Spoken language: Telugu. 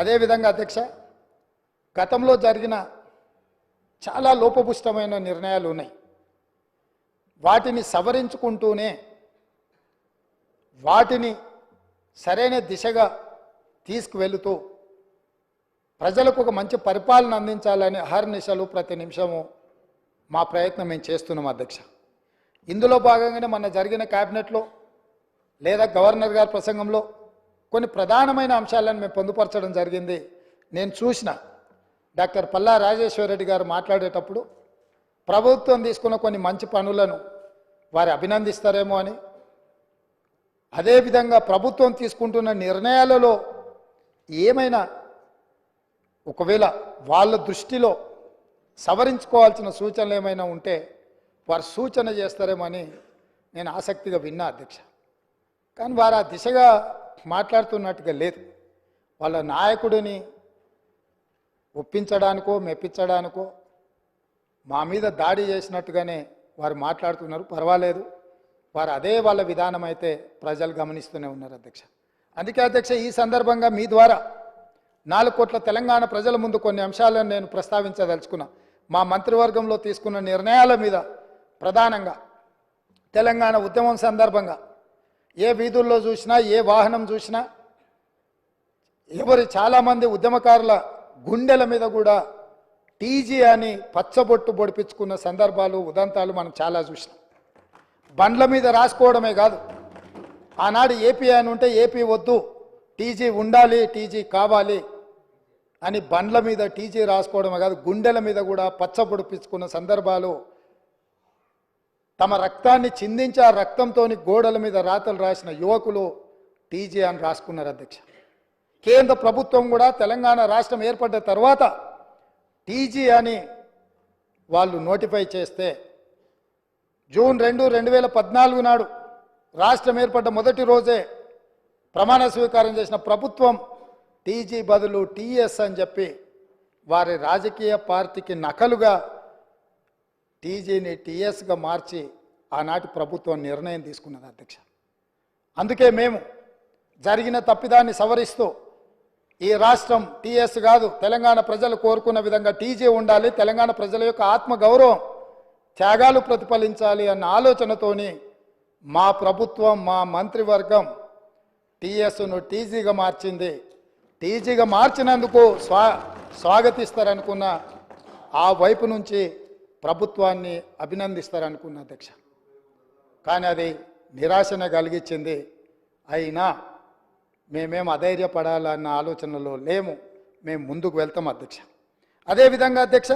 అదేవిధంగా అధ్యక్ష గతంలో జరిగిన చాలా లోపపుష్టమైన నిర్ణయాలు ఉన్నాయి. వాటిని సవరించుకుంటూనే వాటిని సరైన దిశగా తీసుకువెళుతూ ప్రజలకు ఒక మంచి పరిపాలన అందించాలని అహర్నిశలు ప్రతి నిమిషము మా ప్రయత్నం మేము చేస్తున్నాం అధ్యక్ష. ఇందులో భాగంగానే మొన్న జరిగిన క్యాబినెట్లో లేదా గవర్నర్ గారి ప్రసంగంలో కొన్ని ప్రధానమైన అంశాలను మేము పొందుపరచడం జరిగింది. నేను చూసిన డాక్టర్ పల్లా రాజేశ్వరరెడ్డి గారు మాట్లాడేటప్పుడు ప్రభుత్వం తీసుకున్న కొన్ని మంచి పనులను వారు అభినందిస్తారేమో అని. అదేవిధంగా ప్రభుత్వం తీసుకుంటున్న నిర్ణయాలలో ఏమైనా ఒకవేళ వాళ్ళ దృష్టిలో సవరించుకోవాల్సిన సూచనలు ఏమైనా ఉంటే వారు సూచన చేస్తారేమని నేను ఆసక్తిగా విన్నా అధ్యక్ష. కానీ వారు ఆ దిశగా మాట్లాడుతున్నట్టుగా లేదు. వాళ్ళ నాయకుడిని ఒప్పించడానికో మెప్పించడానికో మా మీద దాడి చేసినట్టుగానే వారు మాట్లాడుతున్నారు. పర్వాలేదు. వారు అదే వాళ్ళ విధానం అయితే ప్రజలు గమనిస్తూనే ఉన్నారు అధ్యక్ష. అందుకే అధ్యక్ష ఈ సందర్భంగా మీ ద్వారా నాలుగు కోట్ల తెలంగాణ ప్రజల ముందు కొన్ని అంశాలను నేను ప్రస్తావించదలుచుకున్నా. మా మంత్రివర్గంలో తీసుకున్న నిర్ణయాల మీద ప్రధానంగా తెలంగాణ ఉద్యమం సందర్భంగా ఏ వీధుల్లో చూసినా ఏ వాహనం చూసినా ఎవరి చాలామంది ఉద్యమకారుల గుండెల మీద కూడా టీజీ అని పచ్చబొట్టు పొడిపించుకున్న సందర్భాలు ఉదంతాలు మనం చాలా చూసినాం. బండ్ల మీద రాసుకోవడమే కాదు. ఆనాడు ఏపీ అని ఉంటే ఏపీ వద్దు టీజీ ఉండాలి టీజీ కావాలి అని బండ్ల మీద టీజీ రాసుకోవడమే కాదు గుండెల మీద కూడా పచ్చ పొడిపించుకున్న సందర్భాలు తమ రక్తాన్ని చిందించి ఆ రక్తంతో గోడల మీద రాతలు రాసిన యువకులు టీజీ అని రాసుకున్నారు అధ్యక్ష. కేంద్ర ప్రభుత్వం కూడా తెలంగాణ రాష్ట్రం ఏర్పడ్డ తర్వాత టీజీ అని వాళ్ళు నోటిఫై చేస్తే జూన్ రెండు రెండు వేల పద్నాలుగు నాడు రాష్ట్రం ఏర్పడ్డ మొదటి రోజే ప్రమాణ స్వీకారం చేసిన ప్రభుత్వం టీజీ బదులు టీఎస్ అని చెప్పి వారి రాజకీయ పార్టీకి నకలుగా టీజీని టీఎస్గా మార్చి ఆనాటి ప్రభుత్వం నిర్ణయం తీసుకున్నది అధ్యక్ష. అందుకే మేము జరిగిన తప్పిదాన్ని సవరిస్తూ ఈ రాష్ట్రం టీఎస్ కాదు తెలంగాణ ప్రజలు కోరుకున్న విధంగా టీజీ ఉండాలి తెలంగాణ ప్రజల యొక్క ఆత్మగౌరవం త్యాగాలు ప్రతిఫలించాలి అన్న ఆలోచనతోని మా ప్రభుత్వం మా మంత్రివర్గం టీఎస్ను టీజీగా మార్చింది. టీజీగా మార్చినందుకు స్వా స్వాగతిస్తారనుకున్న ఆ వైపు నుంచి ప్రభుత్వాన్ని అభినందిస్తారనుకున్న అధ్యక్ష. కానీ అది నిరాశను కలిగించింది. అయినా మేమేం అధైర్యపడాలన్న ఆలోచనలో లేము. మేము ముందుకు వెళ్తాం అధ్యక్ష. అదేవిధంగా అధ్యక్ష